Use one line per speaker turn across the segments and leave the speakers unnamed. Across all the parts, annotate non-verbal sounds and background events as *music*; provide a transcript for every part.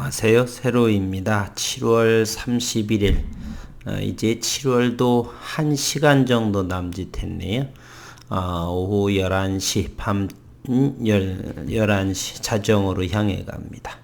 안녕하세요. 세로입니다. 7월 31일. 어, 이제 7월도 1시간 정도 남짓했네요. 어, 오후 11시, 밤 11시 자정으로 향해 갑니다.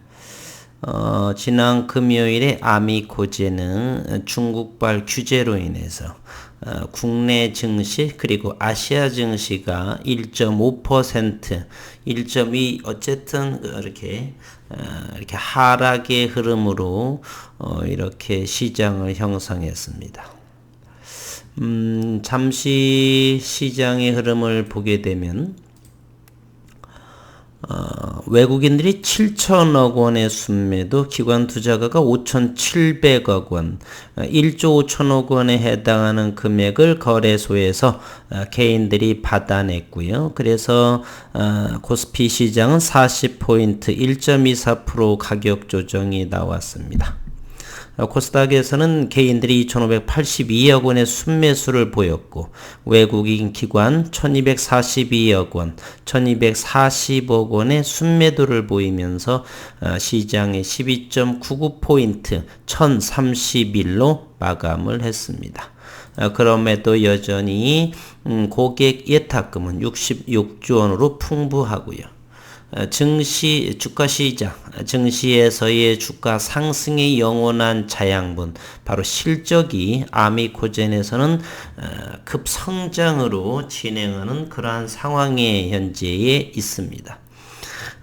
어, 지난 금요일에 아미코제는 중국발 규제로 인해서 어, 국내 증시 그리고 아시아 증시가 1.5% 1.2 어쨌든 이렇게 어, 이렇게 하락의 흐름으로 어, 이렇게 시장을 형성했습니다. 음, 잠시 시장의 흐름을 보게 되면 어, 외국인들이 7천억 원의 순매도 기관 투자가가 5,700억 원, 1조 어, 5천억 원에 해당하는 금액을 거래소에서 어, 개인들이 받아냈고요. 그래서 어, 코스피 시장은 40포인트 1.24% 가격 조정이 나왔습니다. 코스닥에서는 개인들이 2,582억 원의 순매수를 보였고 외국인 기관 1,242억 원, 1,240억 원의 순매도를 보이면서 어, 시장의 12.99포인트 1,031로 마감을 했습니다. 어, 그럼에도 여전히 음, 고객 예탁금은 66조 원으로 풍부하고요. 어, 증시 주가 시장 증시에서의 주가 상승의 영원한 자양분 바로 실적이 아미코젠에서는 어, 급성장으로 진행하는 그러한 상황에 현재에 있습니다.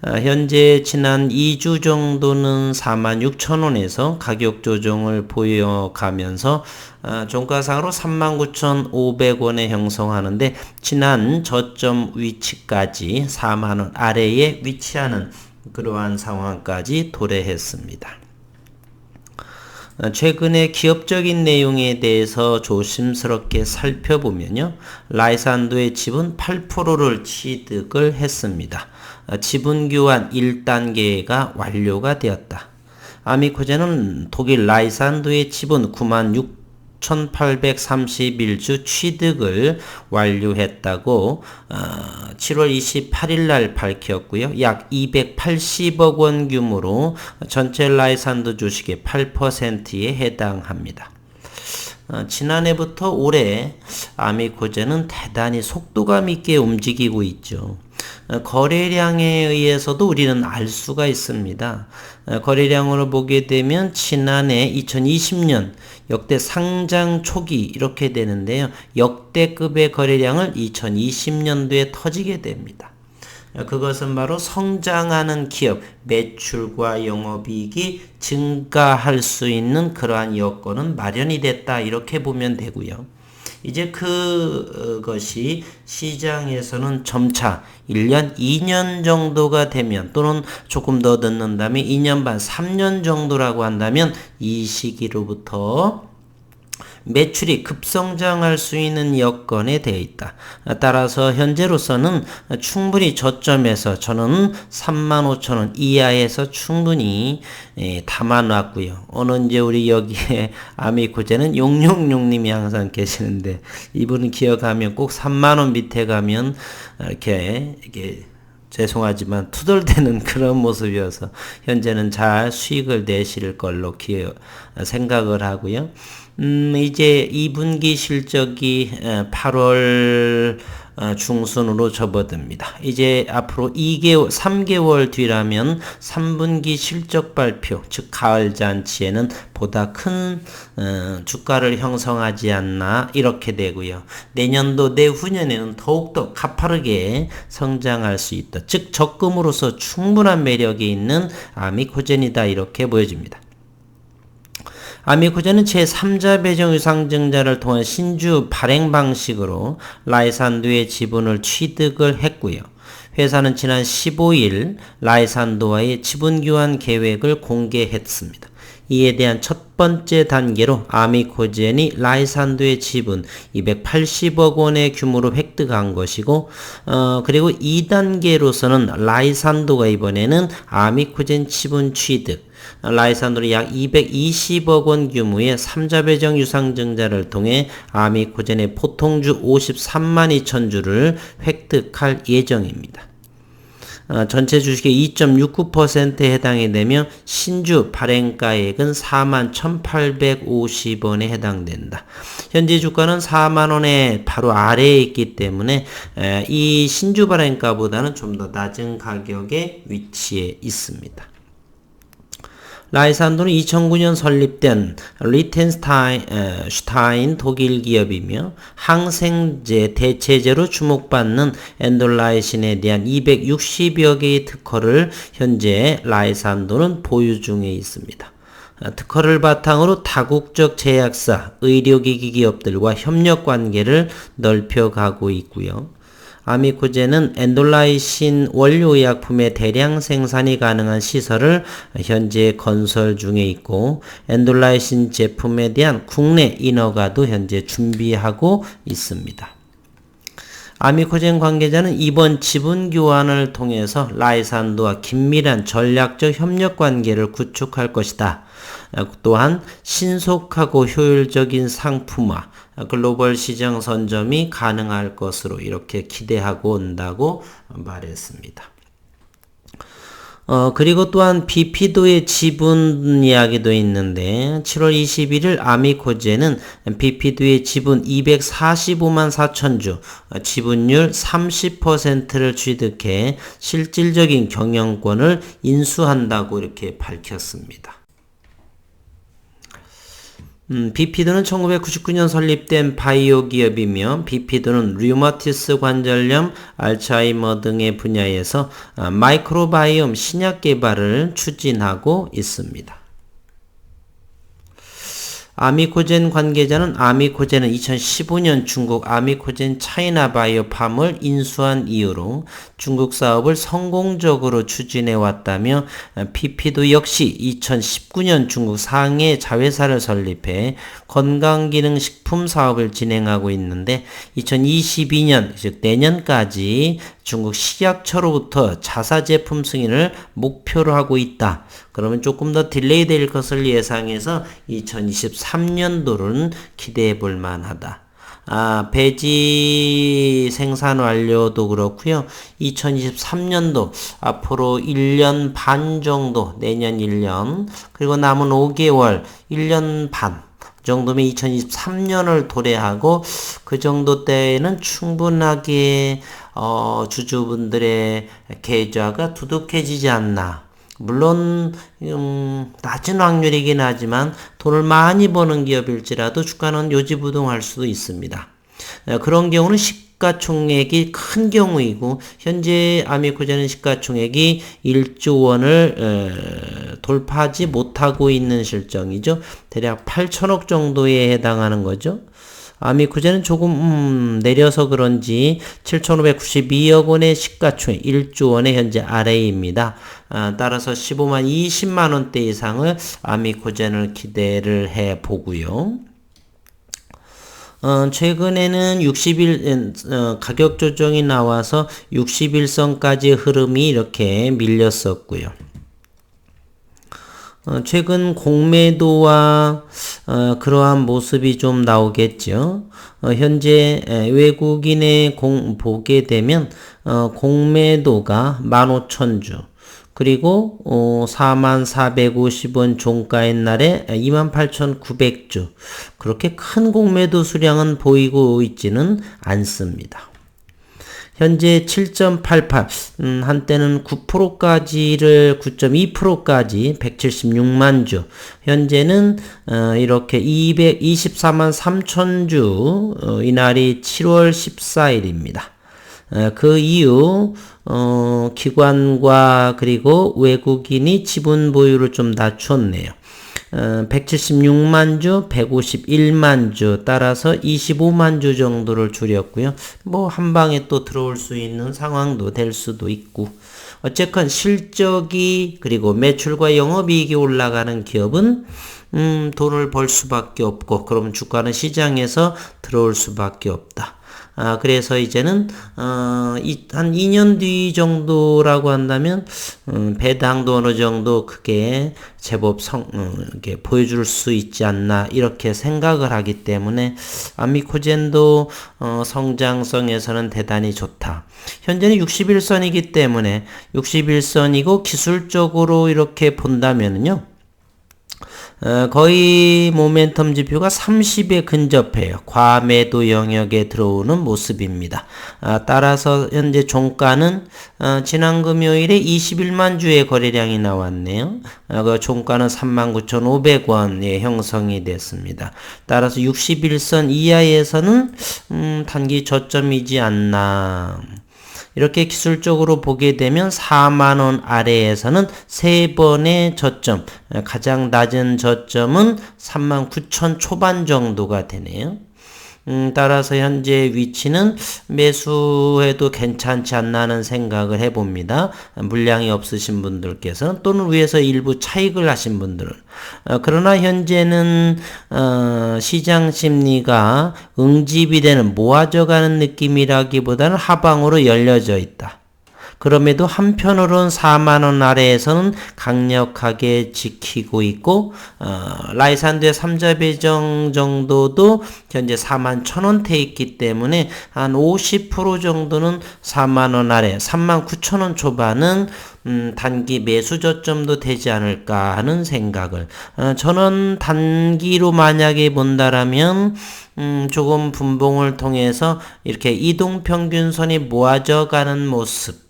어, 현재 지난 2주 정도는 46,000원에서 가격 조정을 보여가면서 어, 종가상으로 39,500원에 형성하는데 지난 저점 위치까지 4만원 아래에 위치하는 그러한 상황까지 도래했습니다. 어, 최근에 기업적인 내용에 대해서 조심스럽게 살펴보면요. 라이산도의 지분 8%를 취득을 했습니다. 어, 지분 교환 1단계가 완료가 되었다. 아미코제는 독일 라이산도의 지분 9만 6,831주 취득을 완료했다고 어, 7월 28일 날 밝혔고요. 약 280억 원 규모로 전체 라이산도 주식의 8%에 해당합니다. 어, 지난해부터 올해 아미코제는 대단히 속도감 있게 움직이고 있죠. 어, 거래량에 의해서도 우리는 알 수가 있습니다. 어, 거래량으로 보게 되면 지난해 2020년 역대 상장 초기 이렇게 되는데요. 역대급의 거래량을 2020년도에 터지게 됩니다. 어, 그것은 바로 성장하는 기업 매출과 영업이익이 증가할 수 있는 그러한 여건은 마련이 됐다 이렇게 보면 되고요. 이제 그것이 시장에서는 점차 1년, 2년 정도가 되면 또는 조금 더 늦는다면 2년 반, 3년 정도라고 한다면 이 시기로부터 매출이 급성장할 수 있는 여건에 되어 있다. 따라서 현재로서는 충분히 저점에서 저는 3만 5천 원 이하에서 충분히 예, 담아놨고요. 어느 이제 우리 여기에 아미코제는 용용용님이 항상 계시는데 이분은 기억하면 꼭 3만 원 밑에 가면 이렇게 이게 죄송하지만 투덜대는 *laughs* 그런 모습이어서 현재는 잘 수익을 내실 걸로 기억, 생각을 하고요. 음, 이제 2분기 실적이 8월 어, 중순으로 접어듭니다. 이제 앞으로 2개월, 3개월 뒤라면 3분기 실적 발표, 즉 가을 잔치에는 보다 큰 어, 주가를 형성하지 않나 이렇게 되고요. 내년도 내후년에는 더욱더 가파르게 성장할 수 있다. 즉 적금으로서 충분한 매력이 있는 아미코젠이다 이렇게 보여집니다. 아미코제는 제3자 배정 유상증자를 통한 신주 발행 방식으로 라이산도의 지분을 취득을 했고요. 회사는 지난 15일 라이산도와의 지분 교환 계획을 공개했습니다. 이에 대한 첫 번째 단계로 아미코젠이 라이산도의 지분 280억 원의 규모로 획득한 것이고 어, 그리고 2단계로서는 라이산도가 이번에는 아미코젠 지분 취득 라이산도는 약 220억 원 규모의 3자 배정 유상증자를 통해 아미코젠의 포통주 53만 2천 주를 획득할 예정입니다. 어, 전체 주식의 2.69%에 해당이 되며 신주 발행가액은 41,850원에 해당된다. 현재 주가는 4만 원에 바로 아래에 있기 때문에 에, 이 신주 발행가보다는 좀 더 낮은 가격의 위치에 있습니다. 라이산도는 2009년 설립된 리텐슈타인 독일 기업이며 항생제 대체제로 주목받는 엔돌라이신에 대한 260여 개의 특허를 현재 라이산도는 보유 중에 있습니다. 특허를 바탕으로 다국적 제약사, 의료기기 기업들과 협력 관계를 넓혀가고 있고요. 아미코제는 엔돌라이신 원료의약품의 대량 생산이 가능한 시설을 현재 건설 중에 있고 엔돌라이신 제품에 대한 국내 인허가도 현재 준비하고 있습니다. 아미코젠 관계자는 이번 지분 교환을 통해서 라이산도와 긴밀한 전략적 협력 관계를 구축할 것이다. 또한 신속하고 효율적인 상품화, 글로벌 시장 선점이 가능할 것으로 이렇게 기대하고 온다고 말했습니다. 어, 그리고 또한 비피도의 지분 이야기도 있는데 7월 21일 아미코제는 비피도의 지분 245만 4천 주, 지분율 30%를 취득해 실질적인 경영권을 인수한다고 이렇게 밝혔습니다. 음, 비피드는 1999년 설립된 바이오 기업이며 비피드는 류마티스 관절염, 알츠하이머 등의 분야에서 아, 마이크로바이옴 신약 개발을 추진하고 있습니다. 아미코젠 관계자는 아미코젠은 2015년 중국 아미코젠 차이나 바이오 팜을 인수한 이후로 중국 사업을 성공적으로 추진해 왔다며 PP도 역시 2019년 중국 상해 자회사를 설립해 건강기능식품 사업을 진행하고 있는데 2022년 즉 내년까지 중국 식약처로부터 자사 제품 승인을 목표로 하고 있다. 그러면 조금 더 딜레이 될 것을 예상해서 2023년도는 기대해 볼 만하다. 아, 배지 생산 완료도 그렇고요. 2023년도 앞으로 1년 반 정도, 내년 1년, 그리고 남은 5개월, 1년 반 정도면 2023년을 도래하고 그 정도 때에는 충분하게 어, 주주분들의 계좌가 두둑해지지 않나. 물론 음, 낮은 확률이긴 하지만 돈을 많이 버는 기업일지라도 주가는 요지부동할 수도 있습니다. 어, 그런 경우는 시가총액이 큰 경우이고 현재 아미코제는 시가총액이 1조 원을 에, 돌파하지 못하고 있는 실정이죠. 대략 8천억 정도에 해당하는 거죠. 아미쿠제는 조금 음, 내려서 그런지 7,592억 원의 시가총액 1조 원의 현재 아래입니다. 아, 따라서 15만 20만 원대 이상을 아미코젠을 기대를 해 보고요. 어, 최근에는 60일 어, 가격 조정이 나와서 61선까지 흐름이 이렇게 밀렸었고요. 어, 최근 공매도와 어, 그러한 모습이 좀 나오겠죠. 어, 현재 외국인의 공, 보게 되면 어, 공매도가 15,000주 그리고 어, 4450원 종가의 날에 28,900주 그렇게 큰 공매도 수량은 보이고 있지는 않습니다. 현재 7.88, 음, 한때는 9%까지를 9.2%까지 176만 주. 현재는 어, 이렇게 224만 3천 주. 어, 이날이 7월 14일입니다. 어, 그 이후 어, 기관과 그리고 외국인이 지분 보유를 좀 낮췄네요. 176만 어, 주, 151만 주, 따라서 25만 주 정도를 줄였고요. 뭐, 한 방에 또 들어올 수 있는 상황도 될 수도 있고. 어쨌건 실적이, 그리고 매출과 영업이익이 올라가는 기업은, 음, 돈을 벌 수밖에 없고, 그럼 주가는 시장에서 들어올 수밖에 없다. 아, 그래서 이제는, 어, 이, 한 2년 뒤 정도라고 한다면, 음, 배당도 어느 정도 크게 제법 성, 어, 이렇게 보여줄 수 있지 않나, 이렇게 생각을 하기 때문에, 아미코젠도, 어, 성장성에서는 대단히 좋다. 현재는 61선이기 때문에, 61선이고, 기술적으로 이렇게 본다면은요, 어, 거의 모멘텀 지표가 30에 근접해요. 과매도 영역에 들어오는 모습입니다. 아, 따라서 현재 종가는 어, 지난 금요일에 21만 주의 거래량이 나왔네요. 아, 그 종가는 39,500원에 형성이 됐습니다. 따라서 61선 이하에서는 음, 단기 저점이지 않나. 이렇게 기술적으로 보게 되면 4만원 아래에서는 세 번의 저점, 가장 낮은 저점은 3만 9천 초반 정도가 되네요. 음, 따라서 현재 위치는 매수해도 괜찮지 않나 하는 생각을 해봅니다. 물량이 없으신 분들께서는 또는 위에서 일부 차익을 하신 분들은 어, 그러나 현재는 어, 시장 심리가 응집이 되는 모아져가는 느낌이라기보다는 하방으로 열려져 있다. 그럼에도 한편으로는 4만 원 아래에서는 강력하게 지키고 있고 어, 라이산드의 3자 배정 정도도 현재 4만 1천 원대 있기 때문에 한 50% 정도는 4만 원 아래 3만 9천 원 초반은 음, 단기 매수 저점도 되지 않을까 하는 생각을. 어, 저는 단기로 만약에 본다라면 음, 조금 분봉을 통해서 이렇게 이동 평균선이 모아져 가는 모습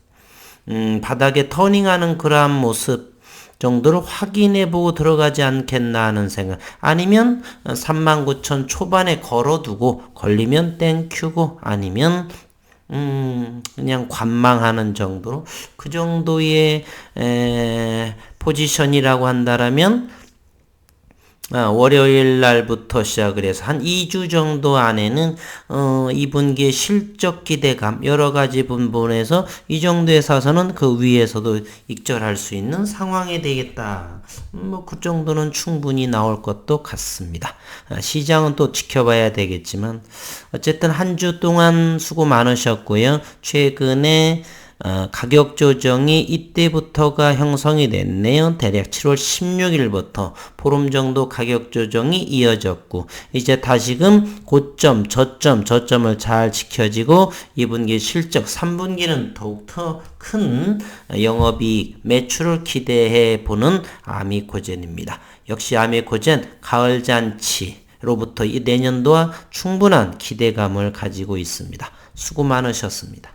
음, 바닥에 터닝하는 그러한 모습 정도를 확인해 보고 들어가지 않겠나 하는 생각. 아니면 39,000 초반에 걸어두고 걸리면 땡큐고 아니면 음, 그냥 관망하는 정도로 그 정도의 에, 포지션이라고 한다라면 아, 월요일 날부터 시작을 해서 한 2주 정도 안에는 어, 2분기의 실적 기대감 여러 가지 부분에서 이 정도에 사서는 그 위에서도 익절할 수 있는 상황이 되겠다. 음, 뭐그 정도는 충분히 나올 것도 같습니다. 아, 시장은 또 지켜봐야 되겠지만 어쨌든 한 주 동안 수고 많으셨고요. 최근에 어, 가격 조정이 이때부터가 형성이 됐네요. 대략 7월 16일부터 보름 정도 가격 조정이 이어졌고 이제 다시금 고점, 저점, 저점을 잘 지켜지고 2분기 실적, 3분기는 더욱더 큰 영업이익, 매출을 기대해 보는 아미코젠입니다. 역시 아미코젠 가을 잔치 로부터 이 내년도와 충분한 기대감을 가지고 있습니다. 수고 많으셨습니다.